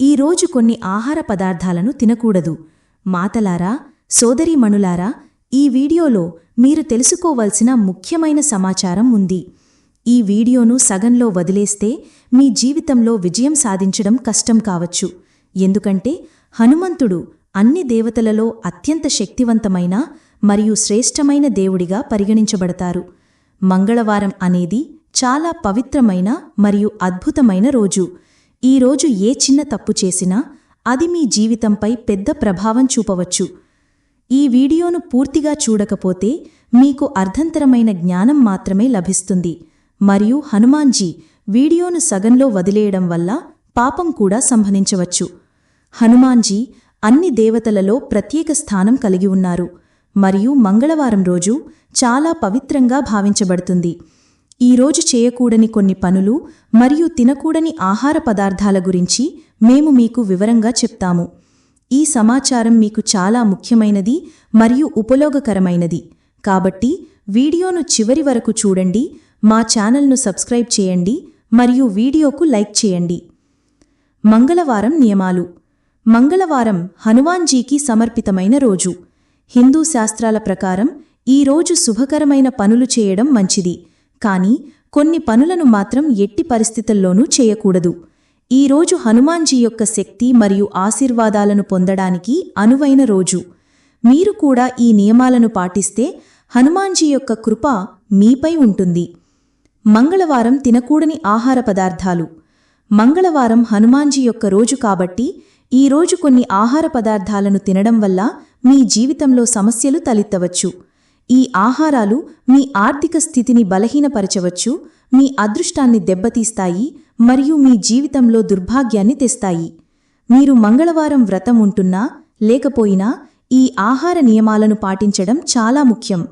ఈరోజు కొన్ని ఆహార పదార్థాలను తినకూడదు. మాతలారా సోదరీమణులారా ఈ వీడియోలో మీరు తెలుసుకోవలసిన ముఖ్యమైన సమాచారం ఉంది. ఈ వీడియోను సగంలో వదిలేస్తే మీ జీవితంలో విజయం సాధించడం కష్టం కావచ్చు. ఎందుకంటే హనుమంతుడు అన్ని దేవతలలో అత్యంత శక్తివంతమైన మరియు శ్రేష్టమైన దేవుడిగా పరిగణించబడతారు. మంగళవారం అనేది చాలా పవిత్రమైన మరియు అద్భుతమైన రోజు. ఈరోజు ఏ చిన్న తప్పు చేసినా అది మీ జీవితంపై పెద్ద ప్రభావం చూపవచ్చు. ఈ వీడియోను పూర్తిగా చూడకపోతే మీకు అర్ధంతరమైన జ్ఞానం మాత్రమే లభిస్తుంది. మరియు హనుమాన్జీ వీడియోను సగంలో వదిలేయడం వల్ల పాపం కూడా సంభవించవచ్చు. హనుమాన్జీ అన్ని దేవతలలో ప్రత్యేక స్థానం కలిగి ఉన్నారు. మరియు మంగళవారం రోజు చాలా పవిత్రంగా భావించబడుతుంది. ఈ రోజు చేయకూడని కొన్ని పనులు మరియు తినకూడని ఆహార పదార్థాల గురించి మేము మీకు వివరంగా చెప్తాము. ఈ సమాచారం మీకు చాలా ముఖ్యమైనది మరియు ఉపయోగకరమైనది. కాబట్టి వీడియోను చివరి వరకు చూడండి మా ఛానల్ను సబ్స్క్రైబ్ చేయండి మరియు వీడియోకు లైక్ చేయండి. మంగళవారం నియమాలు. మంగళవారం హనుమాన్జీకి సమర్పితమైన రోజు. హిందూ శాస్త్రాల ప్రకారం ఈ రోజు శుభకరమైన పనులు చేయడం మంచిది. కానీ కొన్ని పనులను మాత్రం ఎట్టి పరిస్థితుల్లోనూ చేయకూడదు. ఈ రోజు హనుమాన్జీ యొక్క శక్తి మరియు ఆశీర్వాదాలను పొందడానికి అనువైన రోజు. మీరు కూడా ఈ నియమాలను పాటిస్తే హనుమాన్జీ యొక్క కృప మీపై ఉంటుంది. మంగళవారం తినకూడని ఆహార పదార్థాలు. మంగళవారం హనుమాన్జీ యొక్క రోజు కాబట్టి ఈ రోజు కొన్ని ఆహార పదార్థాలను తినడం వల్ల మీ జీవితంలో సమస్యలు తలెత్తవచ్చు. ఈ ఆహారాలు మీ ఆర్థిక స్థితిని బలహీనపరచవచ్చు మీ అదృష్టాన్ని దెబ్బతీస్తాయి మరియు మీ జీవితంలో దుర్భాగ్యాన్ని తెస్తాయి. మీరు మంగళవారం వ్రతం ఉంటున్నా లేకపోయినా ఈ ఆహార నియమాలను పాటించడం చాలా ముఖ్యం.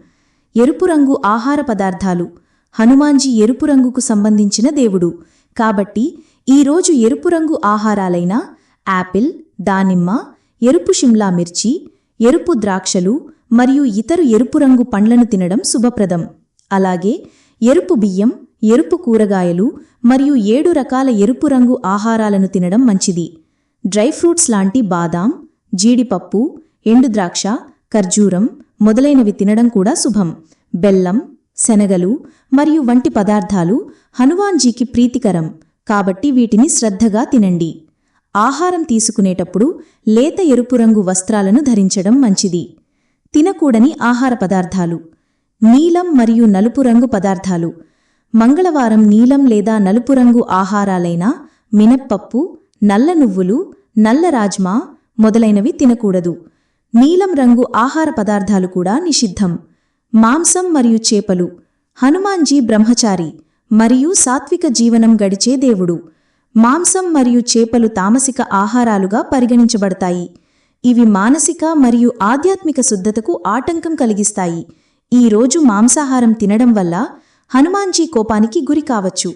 ఎరుపు రంగు ఆహార పదార్థాలు. హనుమాన్జీ ఎరుపు రంగుకు సంబంధించిన దేవుడు. కాబట్టి ఈరోజు ఎరుపు రంగు ఆహారాలైన యాపిల్ దానిమ్మ ఎరుపు షిమ్లా మిర్చి ఎరుపు ద్రాక్షలు మరియు ఇతరు ఎరుపు రంగు పండ్లను తినడం శుభప్రదం. అలాగే ఎరుపు బియ్యం ఎరుపు కూరగాయలు మరియు ఏడు రకాల ఎరుపు రంగు ఆహారాలను తినడం మంచిది. డ్రై ఫ్రూట్స్ లాంటి బాదాం జీడిపప్పు ఎండుద్రాక్ష ఖర్జూరం మొదలైనవి తినడం కూడా శుభం. బెల్లం శనగలు మరియు వంటి పదార్థాలు హనుమాన్జీకి ప్రీతికరం. కాబట్టి వీటిని శ్రద్ధగా తినండి. ఆహారం తీసుకునేటప్పుడు లేత ఎరుపు రంగు వస్త్రాలను ధరించడం మంచిది. తినకూడని ఆహార పదార్థాలు. నీలం మరియు నలుపు రంగు పదార్థాలు. మంగళవారం నీలం లేదా నలుపు రంగు ఆహారాలైన మినప్పప్పు నల్ల నువ్వులు నల్ల రాజ్మా మొదలైనవి తినకూడదు. నీలం రంగు ఆహార పదార్థాలు కూడా నిషిద్ధం. మాంసం మరియు చేపలు. హనుమాన్జీ బ్రహ్మచారి మరియు సాత్విక జీవనం గడిచే దేవుడు. మాంసం మరియు చేపలు తామసిక ఆహారాలుగా పరిగణించబడతాయి. ఇవి మానసిక మరియు ఆధ్యాత్మిక శుద్ధతకు ఆటంకం కలిగిస్తాయి. ఈ రోజు మాంసాహారం తినడం వల్ల హనుమాన్జీ కోపానికి గురి కావచ్చు.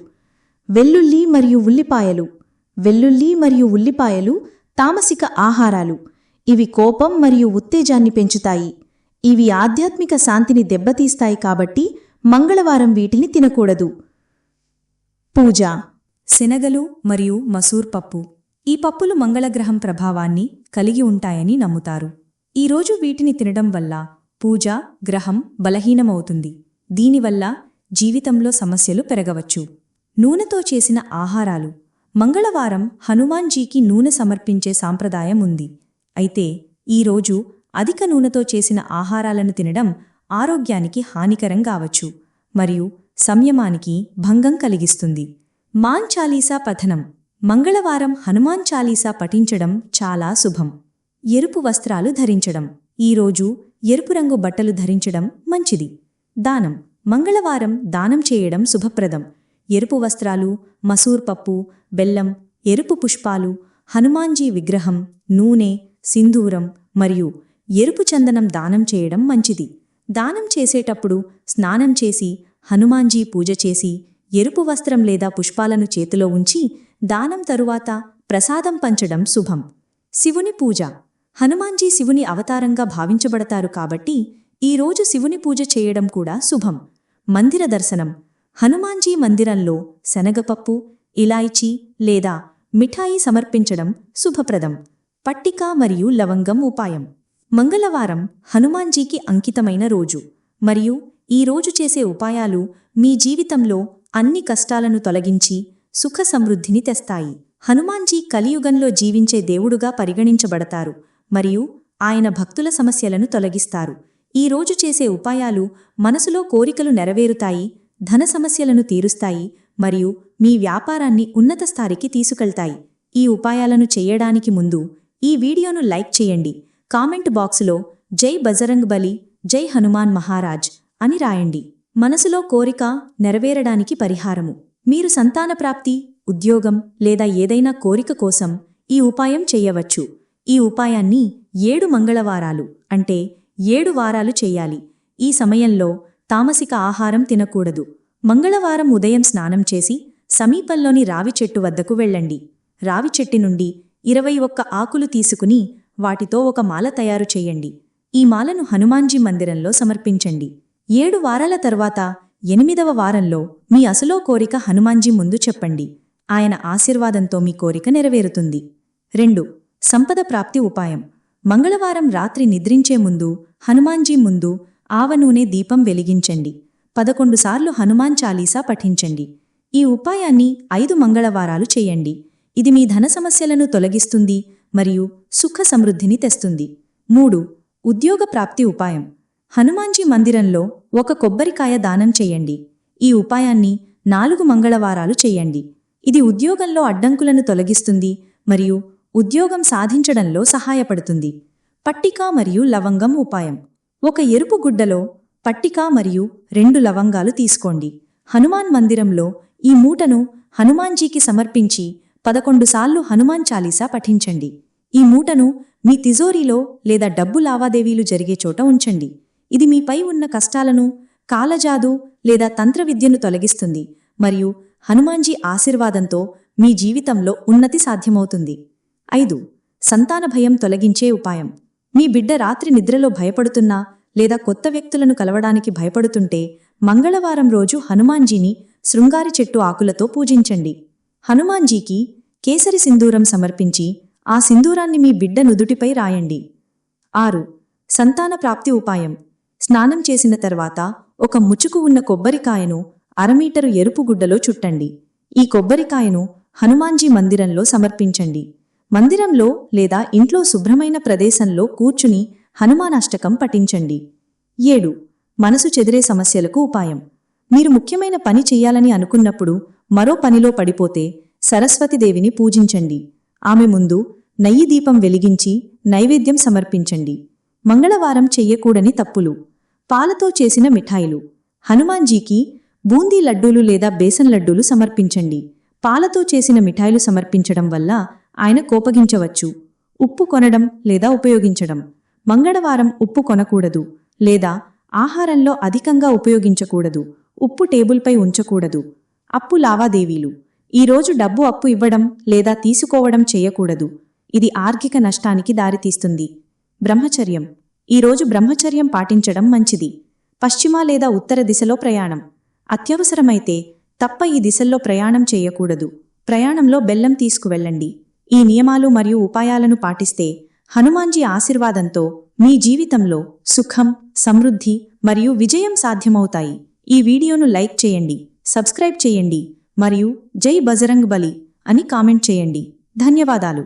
వెల్లుల్లి మరియు ఉల్లిపాయలు. వెల్లుల్లి మరియు ఉల్లిపాయలు తామసిక ఆహారాలు. ఇవి కోపం మరియు ఉత్తేజాన్ని పెంచుతాయి. ఇవి ఆధ్యాత్మిక శాంతిని దెబ్బతీస్తాయి కాబట్టి మంగళవారం వీటిని తినకూడదు. పూజ. శనగలు మరియు మసూర్ పప్పు. ఈ పప్పులు మంగళగ్రహం ప్రభావాన్ని కలిగి ఉంటాయని నమ్ముతారు. ఈరోజు వీటిని తినడం వల్ల పూజ గ్రహం బలహీనమవుతుంది. దీనివల్ల జీవితంలో సమస్యలు పెరగవచ్చు. నూనెతో చేసిన ఆహారాలు. మంగళవారం హనుమాన్జీకి నూనె సమర్పించే సాంప్రదాయం ఉంది. అయితే ఈరోజు అధిక నూనెతో చేసిన ఆహారాలను తినడం ఆరోగ్యానికి హానికరం కావచ్చు మరియు సంయమానికి భంగం కలిగిస్తుంది. మాన్ చాలీసా మంగళవారం హనుమాన్ చాలీసా పఠించడం చాలా శుభం. ఎరుపు వస్త్రాలు ధరించడం. ఈరోజు ఎరుపు రంగు బట్టలు ధరించడం మంచిది. దానం. మంగళవారం దానం చేయడం శుభప్రదం. ఎరుపు వస్త్రాలు మసూర్ పప్పు బెల్లం ఎరుపు పుష్పాలు హనుమాన్జీ విగ్రహం నూనె సింధూరం మరియు ఎరుపు చందనం దానం చేయడం మంచిది. దానం చేసేటప్పుడు స్నానం చేసి హనుమాన్జీ పూజ చేసి ఎరుపు వస్త్రం లేదా పుష్పాలను చేతిలో ఉంచి దానం తరువాత ప్రసాదం పంచడం శుభం. శివుని పూజ. హనుమాన్జీ శివుని అవతారంగా భావించబడతారు కాబట్టి ఈ రోజు శివుని పూజ చేయడం కూడా శుభం. మందిర దర్శనం. హనుమాన్జీ మందిరంలో శనగపప్పు ఇలాయిచీ లేదా మిఠాయి సమర్పించడం శుభప్రదం. పట్టిక మరియు లవంగం ఉపాయం. మంగళవారం హనుమాన్జీకి అంకితమైన రోజు. మరియు ఈ రోజు చేసే ఉపాయాలు మీ జీవితంలో అన్ని కష్టాలను తొలగించి సుఖ సమృద్ధిని తెస్తాయి. హనుమాన్జీ కలియుగంలో జీవించే దేవుడుగా పరిగణించబడతారు మరియు ఆయన భక్తుల సమస్యలను తొలగిస్తారు. ఈ రోజు చేసే ఉపాయాలు మనసులో కోరికలు నెరవేరుతాయి ధన సమస్యలను తీరుస్తాయి మరియు మీ వ్యాపారాన్ని ఉన్నత స్థాయికి తీసుకెళ్తాయి. ఈ ఉపాయాలను చేయడానికి ముందు ఈ వీడియోను లైక్ చేయండి. కామెంట్ బాక్సులో జై బజరంగ్ బలి జై హనుమాన్ మహారాజ్ అని రాయండి. మనసులో కోరిక నెరవేరడానికి పరిహారము. మీరు సంతాన ప్రాప్తి ఉద్యోగం లేదా ఏదైనా కోరిక కోసం ఈ ఉపాయం చేయవచ్చు. ఈ ఉపాయాన్ని ఏడు మంగళవారాలు అంటే ఏడు వారాలు చేయాలి. ఈ సమయంలో తామసిక ఆహారం తినకూడదు. మంగళవారం ఉదయం స్నానం చేసి సమీపంలోని రావి చెట్టు వద్దకు వెళ్ళండి. రావి చెట్టి నుండి ఇరవై ఒక్క ఆకులు తీసుకుని వాటితో ఒక మాల తయారు చేయండి. ఈ మాలను హనుమాన్జీ మందిరంలో సమర్పించండి. ఏడు వారాల తర్వాత ఎనిమిదవ వారంలో మీ అసలో కోరిక హనుమాన్జీ ముందు చెప్పండి. ఆయన ఆశీర్వాదంతో మీ కోరిక నెరవేరుతుంది. రెండు సంపద ప్రాప్తి ఉపాయం. మంగళవారం రాత్రి నిద్రించే ముందు హనుమాన్జీ ముందు ఆవ నూనె దీపం వెలిగించండి. పదకొండు సార్లు హనుమాన్ చాలీసా పఠించండి. ఈ ఉపాయాన్ని ఐదు మంగళవారాలు చేయండి. ఇది మీ ధన సమస్యలను తొలగిస్తుంది మరియు సుఖ సమృద్ధిని తెస్తుంది. మూడు ఉద్యోగ ప్రాప్తి ఉపాయం. హనుమాన్జీ మందిరంలో ఒక కొబ్బరికాయ దానం చేయండి. ఈ ఉపాయాన్ని నాలుగు మంగళవారాలు చేయండి. ఇది ఉద్యోగంలో అడ్డంకులను తొలగిస్తుంది మరియు ఉద్యోగం సాధించడంలో సహాయపడుతుంది. పట్టిక మరియు లవంగం ఉపాయం. ఒక ఎరుపు గుడ్డలో పట్టిక మరియు రెండు లవంగాలు తీసుకోండి. హనుమాన్ మందిరంలో ఈ మూటను హనుమాన్జీకి సమర్పించి పదకొండు సార్లు హనుమాన్ చాలీసా పఠించండి. ఈ మూటను మీ తిజోరీలో లేదా డబ్బు లావాదేవీలు జరిగే చోట ఉంచండి. ఇది మీపై ఉన్న కష్టాలను కాలజాదు లేదా తంత్ర విద్యను తొలగిస్తుంది మరియు హనుమాన్జీ ఆశీర్వాదంతో మీ జీవితంలో ఉన్నతి సాధ్యమవుతుంది. ఐదు సంతాన భయం తొలగించే ఉపాయం. మీ బిడ్డ రాత్రి నిద్రలో భయపడుతున్నా లేదా కొత్త వ్యక్తులను కలవడానికి భయపడుతుంటే మంగళవారం రోజు హనుమాన్జీని శృంగారి చెట్టు ఆకులతో పూజించండి. హనుమాన్జీకి కేసరి సింధూరం సమర్పించి ఆ సింధూరాన్ని మీ బిడ్డ నుదుటిపై రాయండి. ఆరు సంతాన ప్రాప్తి ఉపాయం. స్నానం చేసిన తర్వాత ఒక ముచుకు ఉన్న కొబ్బరికాయను అరమీటరు ఎరుపు గుడ్డలో చుట్టండి. ఈ కొబ్బరికాయను హనుమాన్జీ మందిరంలో సమర్పించండి. మందిరంలో లేదా ఇంట్లో శుభ్రమైన ప్రదేశంలో కూర్చుని హనుమానాష్టకం పఠించండి. ఏడు. మనసు చెదిరే సమస్యలకు ఉపాయం. మీరు ముఖ్యమైన పని చెయ్యాలని అనుకున్నప్పుడు మరో పనిలో పడిపోతే సరస్వతిదేవిని పూజించండి. ఆమె ముందు నయ్యి దీపం వెలిగించి నైవేద్యం సమర్పించండి. మంగళవారం చెయ్యకూడని తప్పులు. పాలతో చేసిన మిఠాయిలు. హనుమాన్జీకి బూందీ లడ్డూలు లేదా బేసన్ లడ్డూలు సమర్పించండి. పాలతో చేసిన మిఠాయిలు సమర్పించడం వల్ల ఆయన కోపగించవచ్చు. ఉప్పు కొనడం లేదా ఉపయోగించడం. మంగళవారం ఉప్పు కొనకూడదు లేదా ఆహారంలో అధికంగా ఉపయోగించకూడదు. ఉప్పు టేబుల్పై ఉంచకూడదు. అప్పు లావాదేవీలు. ఈరోజు డబ్బు అప్పు ఇవ్వడం లేదా తీసుకోవడం చేయకూడదు. ఇది ఆర్థిక నష్టానికి దారితీస్తుంది. బ్రహ్మచర్యం. ఈరోజు బ్రహ్మచర్యం పాటించడం మంచిది. పశ్చిమ లేదా ఉత్తర దిశలో ప్రయాణం. అత్యవసరమైతే తప్ప ఈ దిశల్లో ప్రయాణం చేయకూడదు. ప్రయాణంలో బెల్లం తీసుకువెళ్ళండి. ఈ నియమాలు మరియు ఉపాయాలను పాటిస్తే హనుమాన్జీ ఆశీర్వాదంతో మీ జీవితంలో సుఖం సమృద్ధి మరియు విజయం సాధ్యమవుతాయి. ఈ వీడియోను లైక్ చేయండి సబ్స్క్రైబ్ చేయండి మరియు జై బజరంగ్ బలి అని కామెంట్ చేయండి. ధన్యవాదాలు.